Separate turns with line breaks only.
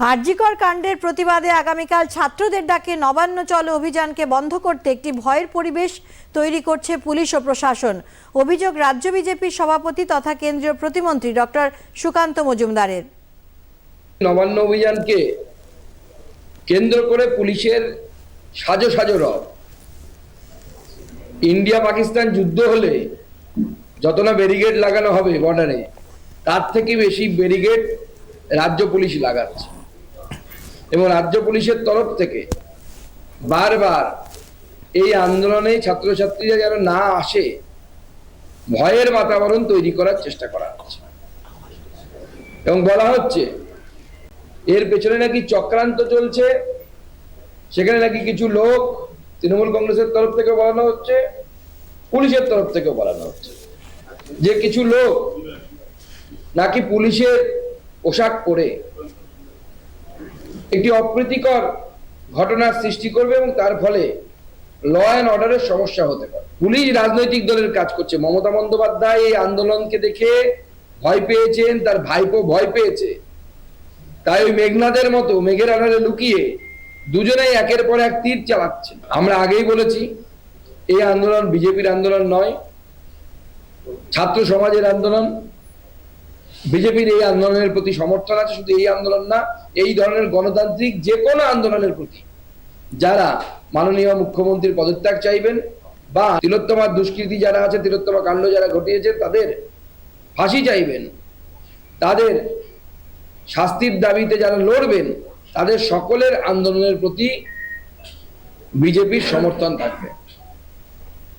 আরজিকর কাণ্ডের প্রতিবাদে আগামীকাল ছাত্রদের ডাকে নবান্ন চলো অভিযানকে বন্ধ করতে একটি ভয়ের পরিবেশ তৈরি করছে পুলিশ ও প্রশাসন। অভিযোগ রাজ্য বিজেপির সভাপতি তথা কেন্দ্রীয় প্রতিমন্ত্রী ডক্টর সুকান্ত মজুমদারের।
নবান্ন অভিযানকে কেন্দ্র করে পুলিশের সাজো সাজো রব। ইন্ডিয়া পাকিস্তান যুদ্ধ হলে যত না ব্যারিগেড লাগানো হবে বর্ডারে, তার থেকে বেশি ব্যারিগেড রাজ্য পুলিশ লাগাচ্ছে। এবং রাজ্য পুলিশের তরফ থেকে বারবার এই আন্দোলনে ছাত্রছাত্রীরা যেন না আসে, ভয়ের বাতাবরণ তৈরি করার চেষ্টা করা হচ্ছে। এবং বলা হচ্ছে, এর পেছনে নাকি চক্রান্ত চলছে, সেখানে নাকি কিছু লোক তৃণমূল কংগ্রেসের তরফ থেকে বলানো হচ্ছে, পুলিশের তরফ থেকে বলানো হচ্ছে। যে কিছু লোক নাকি পুলিশের পোশাক পরে একটি অপ্রীতিকর ঘটনার সৃষ্টি করবে এবং তার ফলে ল অ্যান্ড অর্ডারের সমস্যা হতে পারে। পুলিশ রাজনৈতিক দলের কাজ করছে। মমতা বন্দ্যোপাধ্যায় এই আন্দোলনকে দেখে ভয় পেয়েছেন, তার ভাইপো ভয় পেয়েছে। তাই ওই মেঘনাদের মতো, মেঘের আড়ালে লুকিয়ে দুজনেই একের পর এক তীর চালাচ্ছে। আমরা আগেই বলেছি, এই আন্দোলন বিজেপির আন্দোলন নয়, ছাত্র সমাজের আন্দোলন বিজেপির এই আন্দোলনের প্রতি সমর্থন আছে, শুধু এই আন্দোলন না, এই ধরনের গণতান্ত্রিক যে কোনো আন্দোলনের প্রতি। যারা মাননীয় মুখ্যমন্ত্রীর পদত্যাগ চাইবেন বা তিলোত্তমার দুষ্কৃতি যারা আছে, তিলোত্তমা কাণ্ড যারা ঘটিয়েছে তাদের ফাঁসি চাইবেন, তাদের শাস্তির দাবিতে যারা লড়বেন, তাদের সকলের আন্দোলনের প্রতি বিজেপির সমর্থন থাকবে।